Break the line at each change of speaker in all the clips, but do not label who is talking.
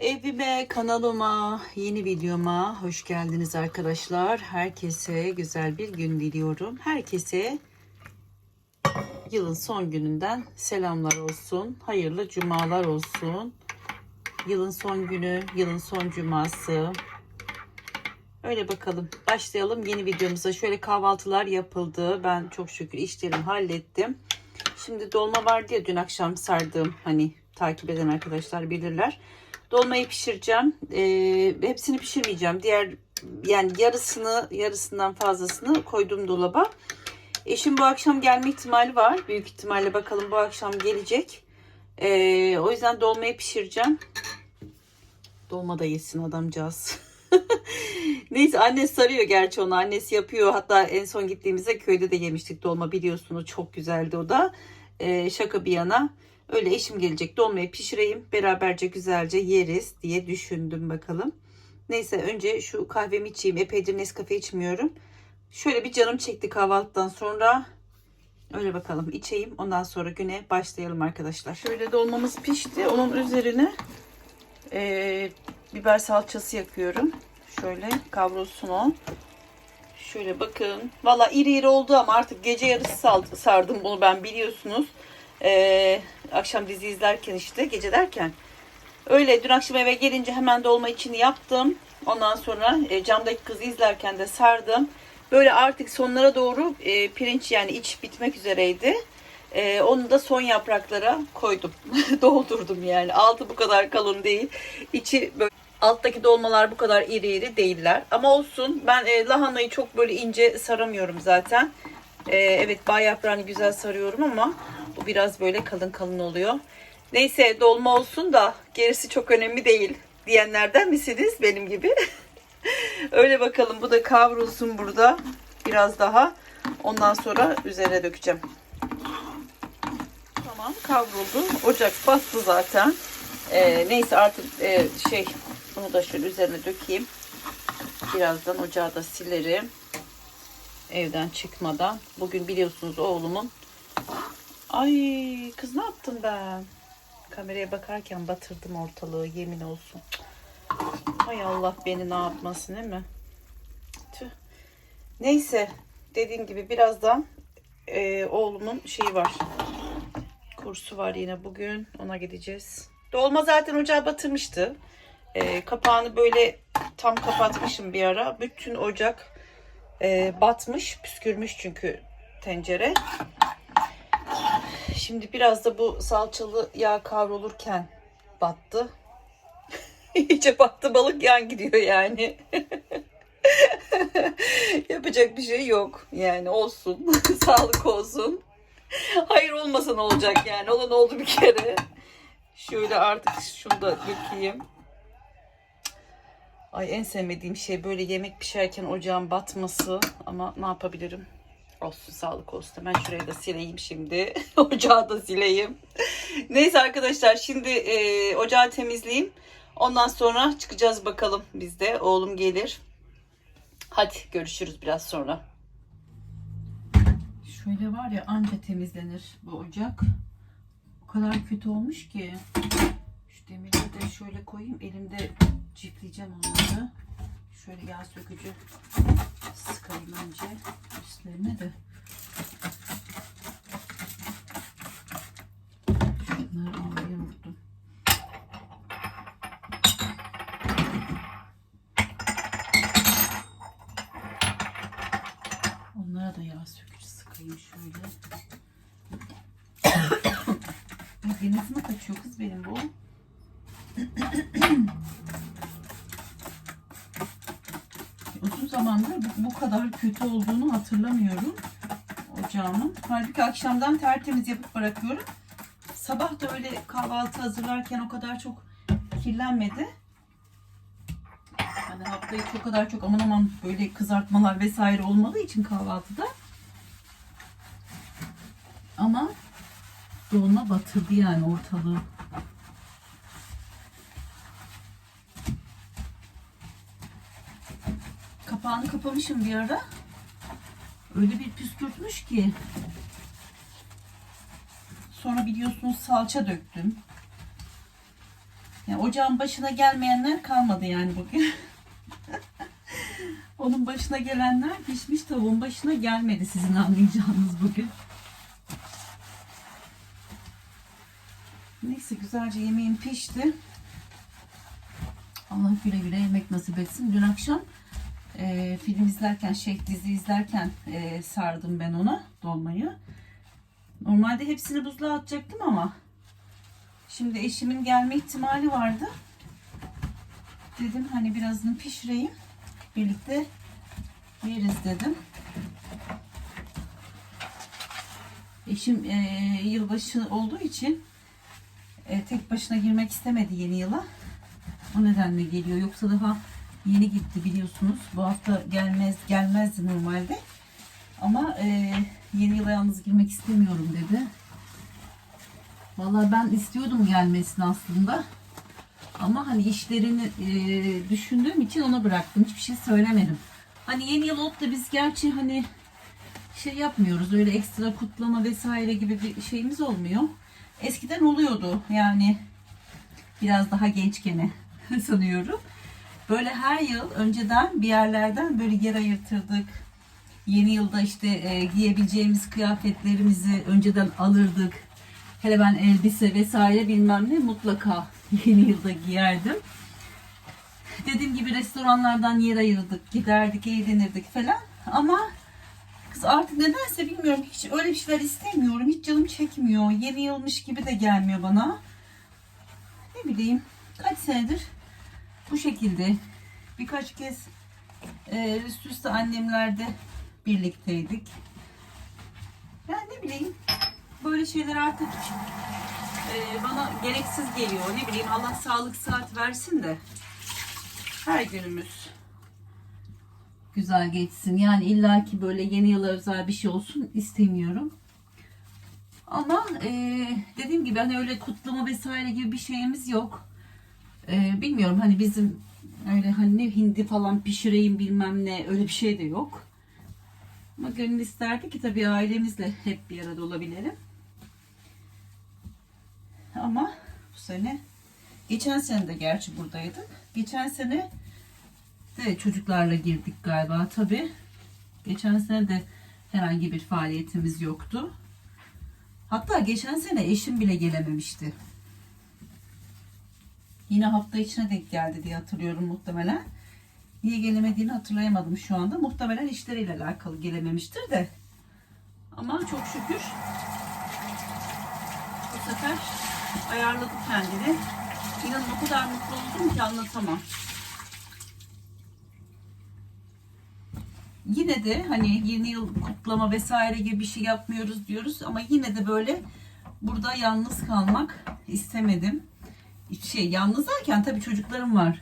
Evime, kanalıma, yeni videoma hoş geldiniz arkadaşlar. Herkese güzel bir gün diliyorum. Herkese yılın son gününden selamlar olsun. Hayırlı cumalar olsun. Yılın son günü, yılın son cuması. Öyle bakalım. Başlayalım yeni videomuza. Şöyle kahvaltılar yapıldı. Ben çok şükür işlerimi hallettim. Şimdi dolma vardı ya dün akşam sardığım hani takip eden arkadaşlar bilirler. Dolmayı pişireceğim. Ee, hepsini pişirmeyeceğim. Diğer yani yarısını yarısından fazlasını koydum dolaba. Eşim bu akşam gelme ihtimali var. Büyük ihtimalle bakalım bu akşam gelecek. Ee, o yüzden dolmayı pişireceğim. Dolma da yesin adamcağız. Neyse annesi sarıyor gerçi onu. Annesi yapıyor. Hatta en son gittiğimizde köyde de yemiştik dolma biliyorsunuz. Çok güzeldi o da. Ee, şaka bir yana. Öyle eşim gelecek dolmayı pişireyim. Beraberce güzelce yeriz diye düşündüm bakalım. Neyse önce şu kahvemi içeyim. Epeydir Nescafe içmiyorum. Şöyle bir canım çekti kahvaltıdan sonra. Öyle bakalım içeyim. Ondan sonra güne başlayalım arkadaşlar. Şöyle dolmamız pişti. Onun üzerine e, biber salçası yakıyorum. Şöyle kavrulsun o. Şöyle bakın. Valla iri iri oldu ama artık gece yarısı sardım bunu ben biliyorsunuz. Ee, akşam dizi izlerken işte gece derken. Öyle dün akşam eve gelince hemen dolma içini yaptım. Ondan sonra e, camdaki kızı izlerken de sardım. Böyle artık sonlara doğru e, pirinç yani iç bitmek üzereydi. E, onu da son yapraklara koydum. Doldurdum yani. Altı bu kadar kalın değil. İçi böyle Alttaki dolmalar bu kadar iri iri değiller. Ama olsun. Ben e, lahanayı çok böyle ince saramıyorum zaten. E, evet bağ yaprağını güzel sarıyorum ama bu biraz böyle kalın kalın oluyor. Neyse dolma olsun da gerisi çok önemli değil diyenlerden misiniz benim gibi? Öyle bakalım bu da kavrulsun burada biraz daha. Ondan sonra üzerine dökeceğim. Tamam kavruldu. Ocak bastı zaten. E, neyse artık e, şey bunu da şöyle üzerine dökeyim. Birazdan ocağı da silerim. Evden çıkmadan. Bugün biliyorsunuz oğlumun. Ay kız ne yaptım ben? Kameraya bakarken batırdım ortalığı yemin olsun. Hay Allah beni ne yapmasın değil mi? Tüh. Neyse dediğim gibi birazdan e, oğlumun şeyi var. Kursu var yine bugün. Ona gideceğiz. Dolma zaten ocağı batırmıştı. E, kapağını böyle tam kapatmışım bir ara. Bütün ocak e, batmış, püskürmüş çünkü tencere. Şimdi biraz da bu salçalı yağ kavrulurken battı. İyice battı balık yan gidiyor yani. Yapacak bir şey yok. Yani olsun. Sağlık olsun. Hayır olmasa ne olacak yani. Olan oldu bir kere. Şöyle artık şunu da dökeyim. Ay en sevmediğim şey böyle yemek pişerken ocağın batması. Ama ne yapabilirim? Olsun sağlık olsun. Hemen şurayı da sileyim şimdi. Ocağı da sileyim. Neyse arkadaşlar şimdi e, ocağı temizleyeyim. Ondan sonra çıkacağız bakalım biz de. Oğlum gelir. Hadi görüşürüz biraz sonra. Şöyle var ya anca temizlenir bu ocak. O kadar kötü olmuş ki. Şu demirleri de şöyle koyayım. Elimde cipleyeceğim onları. Şöyle yağ sökücü sıkayım önce üstlerine de. Şunları almayı unuttum. Onlara da yağ sökücü sıkayım şöyle. Mi kaçıyor kız benim bu? Uzun zamandır bu, bu kadar kötü olduğunu hatırlamıyorum ocağımın. Halbuki akşamdan tertemiz yapıp bırakıyorum. Sabah da öyle kahvaltı hazırlarken o kadar çok kirlenmedi. Hani haftayı o kadar çok aman aman böyle kızartmalar vesaire olmadığı için kahvaltıda. Ama dolma batırdı yani ortalığı. Kapağını kapamışım bir ara. Öyle bir püskürtmüş ki. Sonra biliyorsunuz salça döktüm. Yani ocağın başına gelmeyenler kalmadı yani bugün. Onun başına gelenler pişmiş tavuğun başına gelmedi sizin anlayacağınız bugün. Neyse güzelce yemeğim pişti. Allah güle güle yemek nasip etsin. Dün akşam e, film izlerken, şey dizi izlerken e, sardım ben ona dolmayı. Normalde hepsini buzluğa atacaktım ama şimdi eşimin gelme ihtimali vardı. Dedim hani birazını pişireyim. Birlikte yeriz dedim. Eşim e, yılbaşı olduğu için e, tek başına girmek istemedi yeni yıla. O nedenle geliyor. Yoksa daha yeni gitti biliyorsunuz. Bu hafta gelmez gelmezdi normalde. Ama e, yeni yıla yalnız girmek istemiyorum dedi. Vallahi ben istiyordum gelmesini aslında. Ama hani işlerini e, düşündüğüm için ona bıraktım. Hiçbir şey söylemedim. Hani yeni yıl olup da biz gerçi hani şey yapmıyoruz. Öyle ekstra kutlama vesaire gibi bir şeyimiz olmuyor. Eskiden oluyordu. Yani biraz daha gençken sanıyorum. Böyle her yıl önceden bir yerlerden böyle yer ayırtırdık. Yeni yılda işte e, giyebileceğimiz kıyafetlerimizi önceden alırdık. Hele ben elbise vesaire bilmem ne mutlaka yeni yılda giyerdim. Dediğim gibi restoranlardan yer ayırdık, giderdik, eğlenirdik falan. Ama kız artık nedense bilmiyorum hiç öyle bir şeyler istemiyorum. Hiç canım çekmiyor. Yeni yılmış gibi de gelmiyor bana. Ne bileyim kaç senedir bu şekilde birkaç kez e, üst üste annemlerde birlikteydik. Yani ne bileyim böyle şeyler artık e, bana gereksiz geliyor. Ne bileyim Allah sağlık saat versin de her günümüz güzel geçsin. Yani illaki böyle yeni yıla özel bir şey olsun istemiyorum. Ama e, dediğim gibi hani öyle kutlama vesaire gibi bir şeyimiz yok. E, bilmiyorum hani bizim öyle hani ne hindi falan pişireyim bilmem ne öyle bir şey de yok. Ama gönül isterdi ki tabii ailemizle hep bir arada olabilelim. Ama bu sene geçen sene de gerçi buradaydık. Geçen sene de çocuklarla girdik galiba tabii. Geçen sene de herhangi bir faaliyetimiz yoktu. Hatta geçen sene eşim bile gelememişti. Yine hafta içine denk geldi diye hatırlıyorum muhtemelen. Niye gelemediğini hatırlayamadım şu anda. Muhtemelen işleriyle alakalı gelememiştir de. Ama çok şükür bu sefer ayarladı kendini. İnanın o kadar mutlu oldum ki anlatamam. Yine de hani yeni yıl kutlama vesaire gibi bir şey yapmıyoruz diyoruz ama yine de böyle burada yalnız kalmak istemedim. Şey yalnız derken tabii çocuklarım var.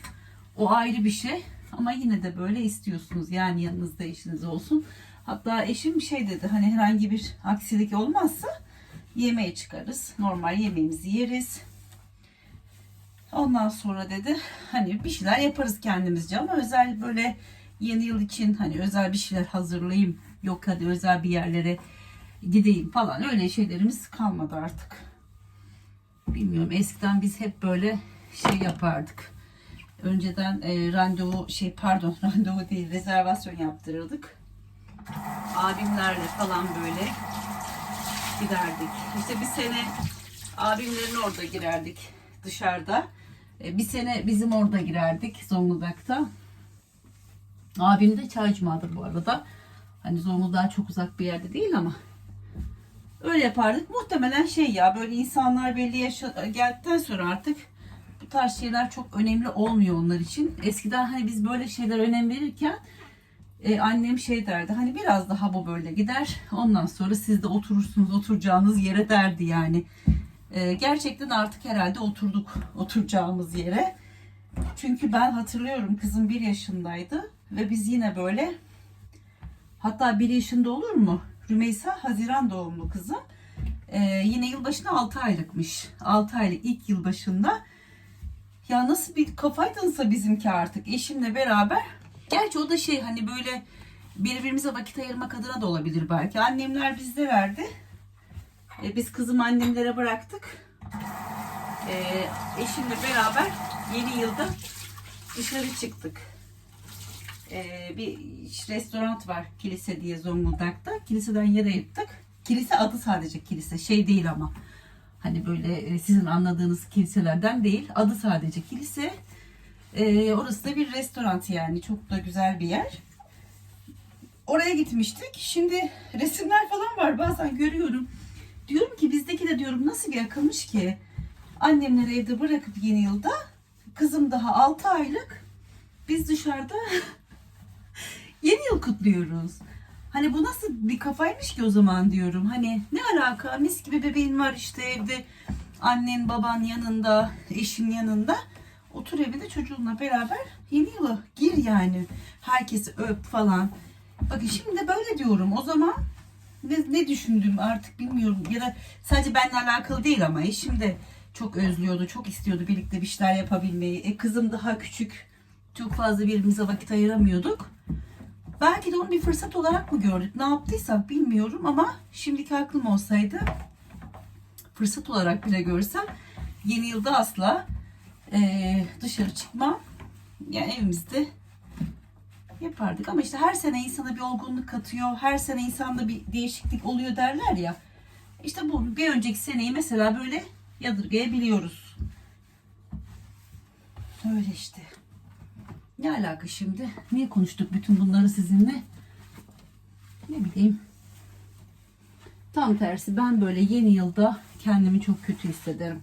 O ayrı bir şey ama yine de böyle istiyorsunuz. Yani yanınızda eşiniz olsun. Hatta eşim şey dedi hani herhangi bir aksilik olmazsa yemeğe çıkarız. Normal yemeğimizi yeriz. Ondan sonra dedi hani bir şeyler yaparız kendimizce ama özel böyle yeni yıl için hani özel bir şeyler hazırlayayım. Yok hadi özel bir yerlere gideyim falan öyle şeylerimiz kalmadı artık. Bilmiyorum eskiden biz hep böyle şey yapardık. Önceden e, randevu şey pardon randevu değil rezervasyon yaptırırdık. Abimlerle falan böyle giderdik. İşte bir sene abimlerin orada girerdik dışarıda. E, bir sene bizim orada girerdik Zonguldak'ta. Abim de Çaycuma'dır bu arada. Hani Zonguldak'a çok uzak bir yerde değil ama. Öyle yapardık. Muhtemelen şey ya böyle insanlar belli yaşa geldikten sonra artık bu tarz şeyler çok önemli olmuyor onlar için. Eskiden hani biz böyle şeyler önem verirken e, annem şey derdi hani biraz daha bu böyle gider ondan sonra siz de oturursunuz oturacağınız yere derdi yani. E, gerçekten artık herhalde oturduk oturacağımız yere. Çünkü ben hatırlıyorum kızım bir yaşındaydı ve biz yine böyle hatta bir yaşında olur mu? Rümeysa Haziran doğumlu kızım. Ee, yine yılbaşına 6 aylıkmış. 6 aylık ilk yılbaşında. Ya nasıl bir kafaydınsa bizimki artık eşimle beraber. Gerçi o da şey hani böyle birbirimize vakit ayırmak adına da olabilir belki. Annemler bizde verdi. Ee, biz kızım annemlere bıraktık. Ee, eşimle beraber yeni yılda dışarı çıktık. Ee, bir restoran var kilise diye Zonguldak'ta. Kiliseden yere yıktık. Kilise adı sadece kilise şey değil ama. Hani böyle e, sizin anladığınız kiliselerden değil. Adı sadece kilise. Ee, orası da bir restoran yani. Çok da güzel bir yer. Oraya gitmiştik. Şimdi resimler falan var. Bazen görüyorum. Diyorum ki bizdeki de diyorum nasıl bir akılmış ki? Annemleri evde bırakıp yeni yılda. Kızım daha 6 aylık. Biz dışarıda yeni yıl kutluyoruz. Hani bu nasıl bir kafaymış ki o zaman diyorum. Hani ne alaka mis gibi bebeğin var işte evde. Annen baban yanında, eşin yanında. Otur evde çocuğunla beraber yeni yıla gir yani. Herkesi öp falan. Bakın şimdi de böyle diyorum. O zaman ne, ne düşündüm artık bilmiyorum. Ya da sadece benimle alakalı değil ama eşim de çok özlüyordu. Çok istiyordu birlikte bir şeyler yapabilmeyi. E, kızım daha küçük. Çok fazla birbirimize vakit ayıramıyorduk. Belki de onu bir fırsat olarak mı gördük? Ne yaptıysak bilmiyorum ama şimdiki aklım olsaydı fırsat olarak bile görsem yeni yılda asla eee, dışarı çıkmam. Yani evimizde yapardık ama işte her sene insana bir olgunluk katıyor. Her sene insanda bir değişiklik oluyor derler ya. İşte bu bir önceki seneyi mesela böyle yadırgayabiliyoruz. Öyle işte. Ne alaka şimdi? Niye konuştuk bütün bunları sizinle? Ne bileyim. Tam tersi ben böyle yeni yılda kendimi çok kötü hissederim.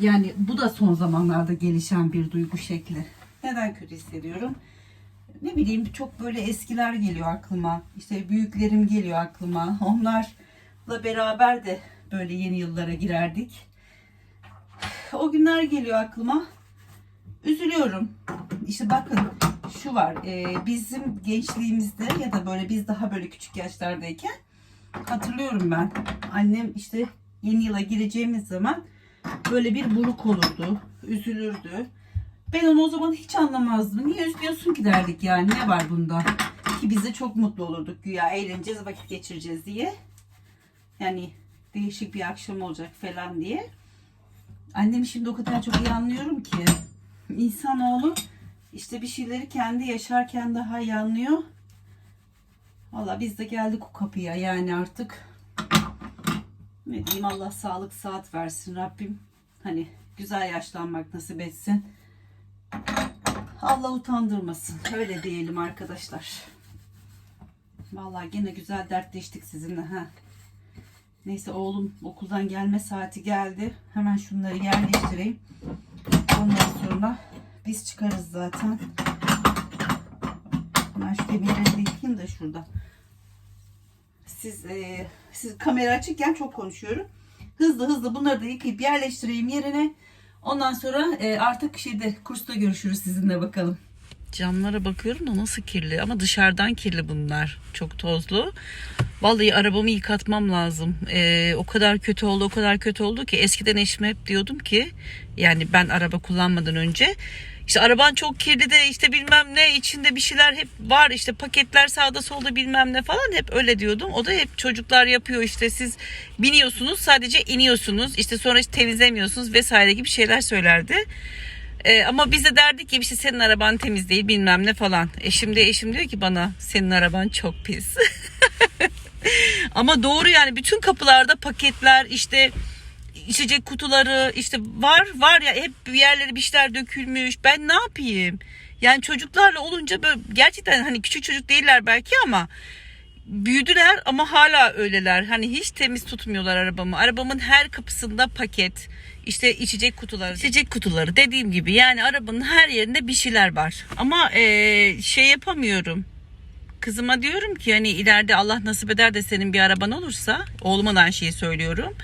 Yani bu da son zamanlarda gelişen bir duygu şekli. Neden kötü hissediyorum? Ne bileyim çok böyle eskiler geliyor aklıma. İşte büyüklerim geliyor aklıma. Onlarla beraber de böyle yeni yıllara girerdik. O günler geliyor aklıma. Üzülüyorum. İşte bakın şu var. e, bizim gençliğimizde ya da böyle biz daha böyle küçük yaşlardayken hatırlıyorum ben. Annem işte yeni yıla gireceğimiz zaman böyle bir buruk olurdu. Üzülürdü. Ben onu o zaman hiç anlamazdım. Niye üzülüyorsun ki derdik yani ne var bunda? Ki biz de çok mutlu olurduk güya eğleneceğiz vakit geçireceğiz diye. Yani değişik bir akşam olacak falan diye. Annemi şimdi o kadar çok iyi anlıyorum ki. İnsanoğlu işte bir şeyleri kendi yaşarken daha iyi anlıyor. Valla biz de geldik o kapıya yani artık. Ne diyeyim Allah sağlık saat versin Rabbim. Hani güzel yaşlanmak nasip etsin. Allah utandırmasın. Öyle diyelim arkadaşlar. Vallahi gene güzel dertleştik sizinle. ha. Neyse oğlum okuldan gelme saati geldi. Hemen şunları yerleştireyim. Ondan sonra biz çıkarız zaten. Ben şu demirleri de da şurada. Siz e, siz kamera açıkken çok konuşuyorum. Hızlı hızlı bunları da yıkayıp yerleştireyim yerine. Ondan sonra e, artık şeyde kursta görüşürüz sizinle bakalım. Camlara bakıyorum da nasıl kirli ama dışarıdan kirli bunlar. Çok tozlu. Vallahi arabamı yıkatmam lazım. Ee, o kadar kötü oldu, o kadar kötü oldu ki eskiden eşime hep diyordum ki yani ben araba kullanmadan önce işte araban çok kirli de işte bilmem ne içinde bir şeyler hep var işte paketler sağda solda bilmem ne falan hep öyle diyordum. O da hep çocuklar yapıyor işte siz biniyorsunuz sadece iniyorsunuz işte sonra hiç temizlemiyorsunuz vesaire gibi şeyler söylerdi. Ee, ama biz de derdik ki işte senin araban temiz değil bilmem ne falan. E şimdi eşim diyor ki bana senin araban çok pis. Ama doğru yani bütün kapılarda paketler işte içecek kutuları işte var var ya hep bir yerlere bir şeyler dökülmüş. Ben ne yapayım? Yani çocuklarla olunca böyle gerçekten hani küçük çocuk değiller belki ama büyüdüler ama hala öyleler. Hani hiç temiz tutmuyorlar arabamı. Arabamın her kapısında paket, işte içecek kutuları, içecek kutuları dediğim gibi. Yani arabanın her yerinde bir şeyler var. Ama eee, şey yapamıyorum. Kızıma diyorum ki hani ileride Allah nasip eder de senin bir araban olursa oğluma da aynı şeyi söylüyorum.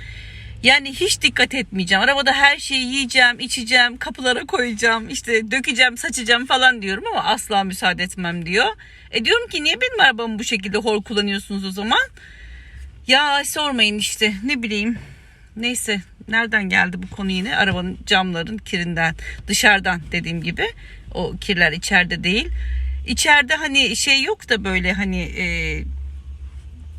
Yani hiç dikkat etmeyeceğim. Arabada her şeyi yiyeceğim, içeceğim, kapılara koyacağım, işte dökeceğim, saçacağım falan diyorum ama asla müsaade etmem diyor. E diyorum ki niye benim arabamı bu şekilde hor kullanıyorsunuz o zaman? Ya sormayın işte ne bileyim. Neyse nereden geldi bu konu yine? Arabanın camların kirinden dışarıdan dediğim gibi. O kirler içeride değil. İçeride hani şey yok da böyle hani e,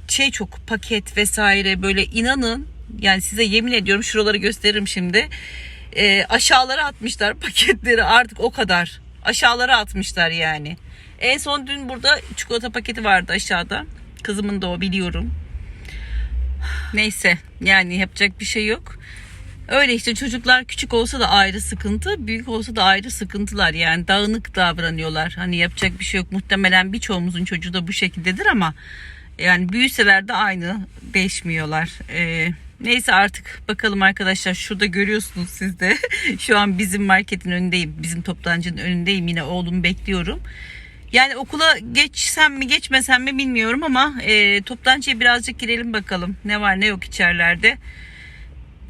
şey çok paket vesaire böyle inanın yani size yemin ediyorum şuraları gösteririm şimdi. e, aşağılara atmışlar paketleri artık o kadar. Aşağılara atmışlar yani. En son dün burada çikolata paketi vardı aşağıda. Kızımın da o biliyorum. Neyse yani yapacak bir şey yok. Öyle işte çocuklar küçük olsa da ayrı sıkıntı, büyük olsa da ayrı sıkıntılar. Yani dağınık davranıyorlar. Hani yapacak bir şey yok. Muhtemelen birçoğumuzun çocuğu da bu şekildedir ama yani büyüseler de aynı değişmiyorlar. Ee, neyse artık bakalım arkadaşlar. Şurada görüyorsunuz siz de. Şu an bizim marketin önündeyim. Bizim toptancının önündeyim. Yine oğlumu bekliyorum. Yani okula geçsem mi geçmesem mi bilmiyorum ama e, toptancıya birazcık girelim bakalım. Ne var ne yok içerilerde.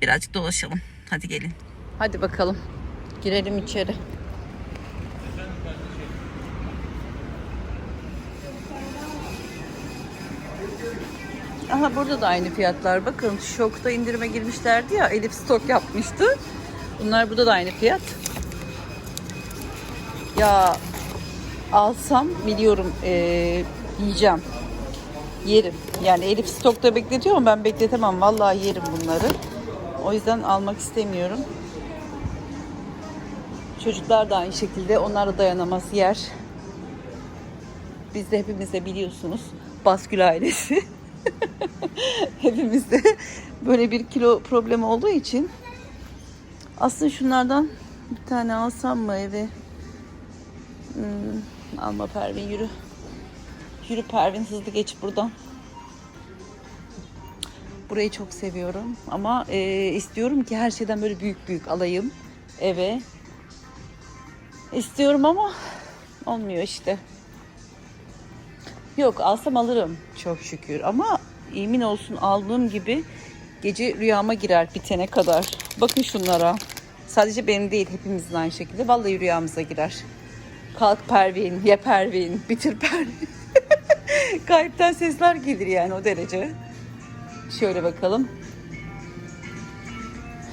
Birazcık dolaşalım. Hadi gelin. Hadi bakalım. Girelim içeri. Aha burada da aynı fiyatlar. Bakın şokta indirime girmişlerdi ya. Elif stok yapmıştı. Bunlar burada da aynı fiyat. Ya alsam biliyorum eee, yiyeceğim. Yerim. Yani Elif stokta bekletiyor ama ben bekletemem. Vallahi yerim bunları. O yüzden almak istemiyorum. Çocuklar da aynı şekilde. Onlar da dayanamaz yer. Biz de hepimiz de biliyorsunuz. Baskül ailesi. Hepimizde böyle bir kilo problemi olduğu için aslında şunlardan bir tane alsam mı eve? Hmm, alma Pervin yürü. Yürü Pervin hızlı geç buradan. Burayı çok seviyorum ama e, istiyorum ki her şeyden böyle büyük büyük alayım eve. İstiyorum ama olmuyor işte. Yok alsam alırım çok şükür ama emin olsun aldığım gibi gece rüyama girer bitene kadar. Bakın şunlara. Sadece benim değil hepimizin aynı şekilde. Vallahi rüyamıza girer. Kalk Pervin, ye Pervin, bitir Pervin. Kayıptan sesler gelir yani o derece. Şöyle bakalım.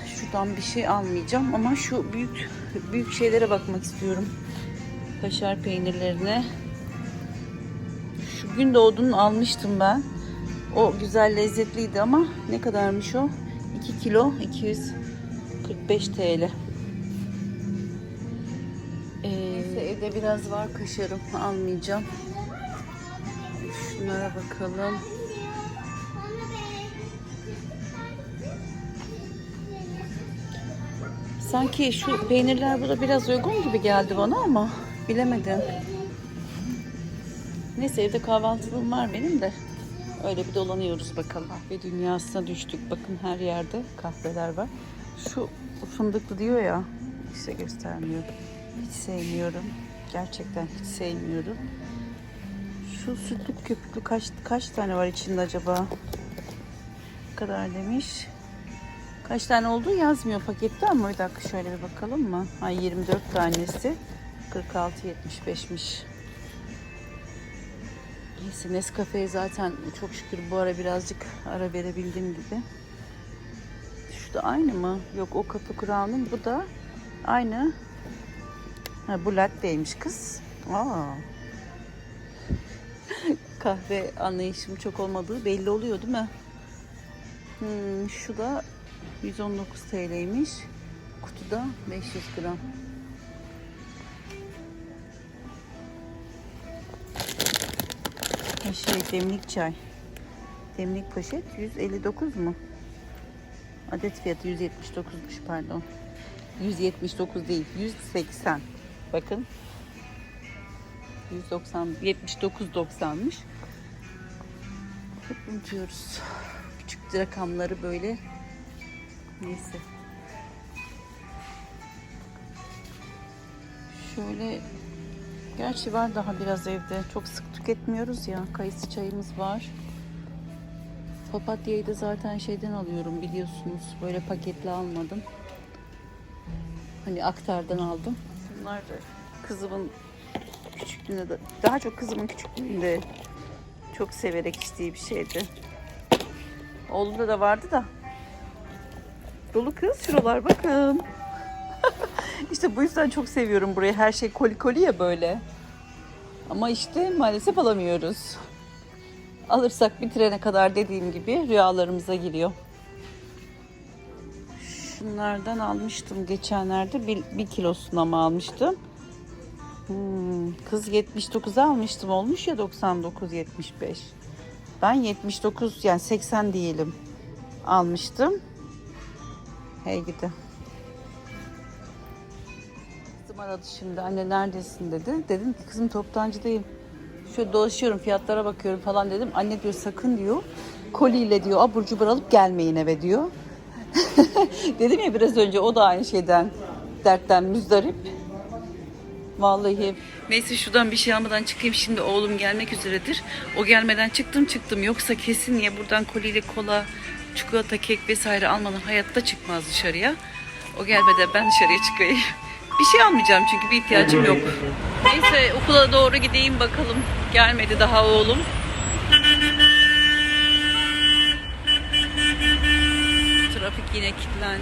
Şuradan bir şey almayacağım ama şu büyük büyük şeylere bakmak istiyorum. Kaşar peynirlerine. Şu gün doğduğunu almıştım ben. O güzel lezzetliydi ama ne kadarmış o? 2 kilo 245 TL. Evde biraz var kaşarım almayacağım. Şunlara bakalım. Sanki şu peynirler burada biraz uygun gibi geldi bana ama bilemedim. Neyse evde kahvaltılığım var benim de. Öyle bir dolanıyoruz bakalım. Kahve dünyasına düştük. Bakın her yerde kahveler var. Şu fındıklı diyor ya. İşte göstermiyor. Hiç sevmiyorum. Gerçekten hiç sevmiyorum. Şu sütlü köpüklü kaç kaç tane var içinde acaba? Ne kadar demiş? Kaç tane olduğu yazmıyor pakette ama bir dakika şöyle bir bakalım mı? Ay 24 tanesi. 46.75'miş. Neyse Nescafe'ye zaten çok şükür bu ara birazcık ara verebildim gibi. Şu da aynı mı? Yok o Cafe Crown'un bu da aynı. Ha, bu latte'ymiş kız. Aa. Kahve anlayışım çok olmadığı belli oluyor değil mi? Hmm, şu da 119 TL'ymiş. Kutuda 500 gram. Şey demlik çay. Demlik poşet 159 mu? Adet fiyatı 179'muş pardon. 179 değil 180. Bakın. 190 79.90'mış. Hep unutuyoruz. Küçük rakamları böyle. Neyse. Şöyle Gerçi var daha biraz evde. Çok sık tüketmiyoruz ya. Kayısı çayımız var. Papatyayı da zaten şeyden alıyorum biliyorsunuz. Böyle paketli almadım. Hani aktardan aldım. Bunlar kızımın küçüklüğünde de, daha çok kızımın küçüklüğünde çok severek içtiği bir şeydi. Oğlumda da vardı da. Dolu kız şuralar bakın. İşte bu yüzden çok seviyorum burayı. Her şey koli koli ya böyle. Ama işte maalesef alamıyoruz. Alırsak bitirene kadar dediğim gibi rüyalarımıza giriyor. Şunlardan almıştım geçenlerde. Bir, bir kilosuna mı almıştım? Hmm, kız 79'a almıştım. Olmuş ya 99 75. Ben 79 yani 80 diyelim almıştım. Hey gidi. Kızım aradı şimdi. Anne neredesin dedi. Dedim ki kızım toptancıdayım. Şöyle dolaşıyorum fiyatlara bakıyorum falan dedim. Anne diyor sakın diyor. Koliyle diyor abur cubur alıp gelmeyin eve diyor. dedim ya biraz önce o da aynı şeyden dertten müzdarip. Vallahi. Neyse şuradan bir şey almadan çıkayım. Şimdi oğlum gelmek üzeredir. O gelmeden çıktım çıktım. Yoksa kesin ya buradan koliyle kola, çikolata, kek vesaire almadan hayatta çıkmaz dışarıya. O gelmeden ben dışarıya çıkayım. Bir şey almayacağım çünkü bir ihtiyacım yok. Neyse okula doğru gideyim bakalım. Gelmedi daha oğlum. Trafik yine kilitlendi.
Sahiden sözden aman aman aman Giderek yüzümüz zaman Giderek yüzümüz zaman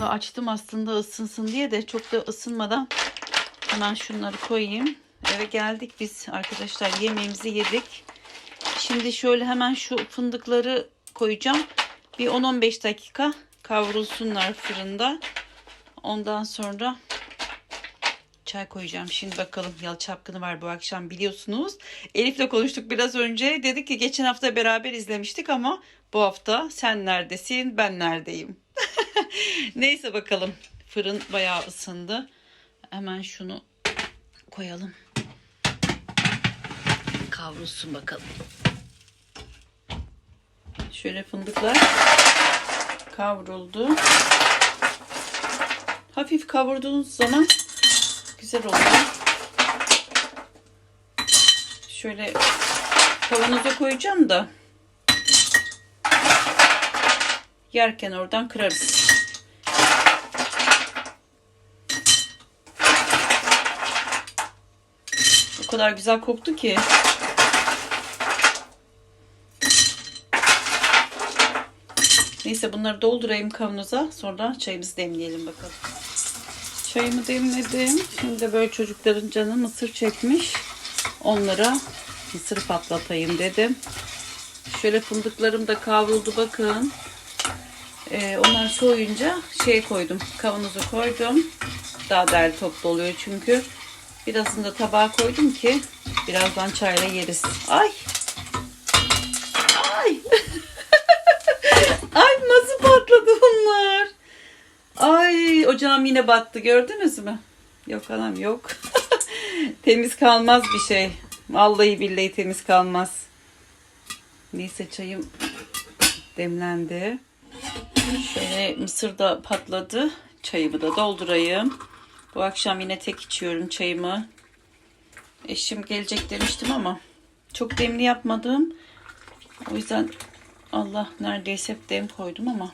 Da açtım aslında ısınsın diye de çok da ısınmadan hemen şunları koyayım. Eve geldik biz arkadaşlar yemeğimizi yedik. Şimdi şöyle hemen şu fındıkları koyacağım. Bir 10-15 dakika kavrulsunlar fırında. Ondan sonra çay koyacağım. Şimdi bakalım yalı çapkını var bu akşam biliyorsunuz. Elif'le konuştuk biraz önce. Dedik ki geçen hafta beraber izlemiştik ama bu hafta sen neredesin ben neredeyim. Neyse bakalım. Fırın bayağı ısındı. Hemen şunu koyalım. Kavrulsun bakalım. Şöyle fındıklar kavruldu. Hafif kavurduğunuz zaman güzel oluyor. Şöyle kavanoza koyacağım da yerken oradan kırarız. O kadar güzel koktu ki. Neyse bunları doldurayım kavanoza. Sonra çayımızı demleyelim bakalım. Çayımı demledim. Şimdi böyle çocukların canı mısır çekmiş. Onlara mısır patlatayım dedim. Şöyle fındıklarım da kavruldu bakın. Ee, onlar soğuyunca şey koydum. Kavanoza koydum. Daha değerli toplu oluyor çünkü. Birazını da tabağa koydum ki birazdan çayla yeriz. Ay! Ay nasıl patladı bunlar? Ocağım yine battı gördünüz mü? Yok anam yok. temiz kalmaz bir şey. Vallahi billahi temiz kalmaz. Neyse çayım demlendi. Şöyle mısır da patladı. Çayımı da doldurayım. Bu akşam yine tek içiyorum çayımı. Eşim gelecek demiştim ama çok demli yapmadım. O yüzden Allah neredeyse hep dem koydum ama.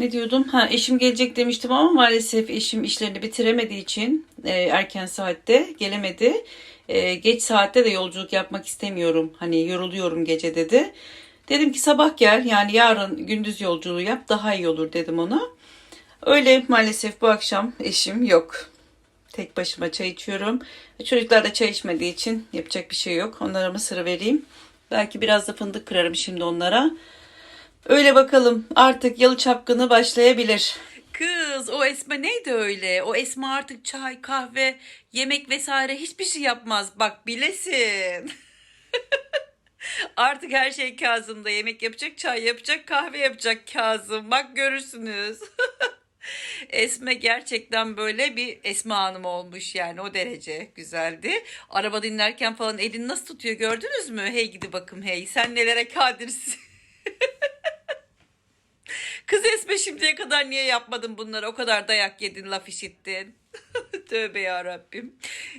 Ne diyordum? Ha eşim gelecek demiştim ama maalesef eşim işlerini bitiremediği için e, erken saatte gelemedi. E, geç saatte de yolculuk yapmak istemiyorum. Hani yoruluyorum gece dedi. Dedim ki sabah gel yani yarın gündüz yolculuğu yap daha iyi olur dedim ona. Öyle maalesef bu akşam eşim yok. Tek başıma çay içiyorum. Çocuklar da çay içmediği için yapacak bir şey yok. Onlara mısır vereyim. Belki biraz da fındık kırarım şimdi onlara. Öyle bakalım artık yalı çapkını başlayabilir. Kız o Esma neydi öyle? O Esma artık çay, kahve, yemek vesaire hiçbir şey yapmaz. Bak bilesin. Artık her şey Kazım'da. Yemek yapacak, çay yapacak, kahve yapacak Kazım. Bak görürsünüz. Esme gerçekten böyle bir Esma Hanım olmuş yani o derece güzeldi. Araba dinlerken falan elini nasıl tutuyor gördünüz mü? Hey gidi bakım hey sen nelere kadirsin. Kız Esme şimdiye kadar niye yapmadın bunları? O kadar dayak yedin, laf işittin. Tövbe ya Rabbim.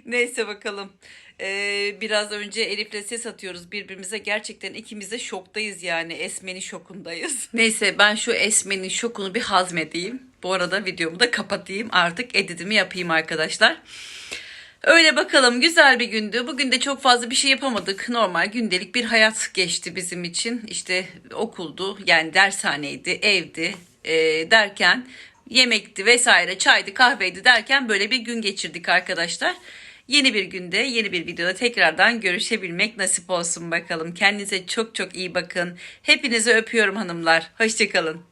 Neyse bakalım. Ee, biraz önce Elif'le ses atıyoruz birbirimize. Gerçekten ikimiz de şoktayız yani. Esme'nin şokundayız. Neyse ben şu Esme'nin şokunu bir hazmedeyim. Bu arada videomu da kapatayım artık editimi yapayım arkadaşlar. Öyle bakalım güzel bir gündü. Bugün de çok fazla bir şey yapamadık. Normal gündelik bir hayat geçti bizim için. İşte okuldu yani dershaneydi, evdi e, derken yemekti vesaire çaydı kahveydi derken böyle bir gün geçirdik arkadaşlar. Yeni bir günde yeni bir videoda tekrardan görüşebilmek nasip olsun bakalım. Kendinize çok çok iyi bakın. Hepinizi öpüyorum hanımlar. Hoşçakalın.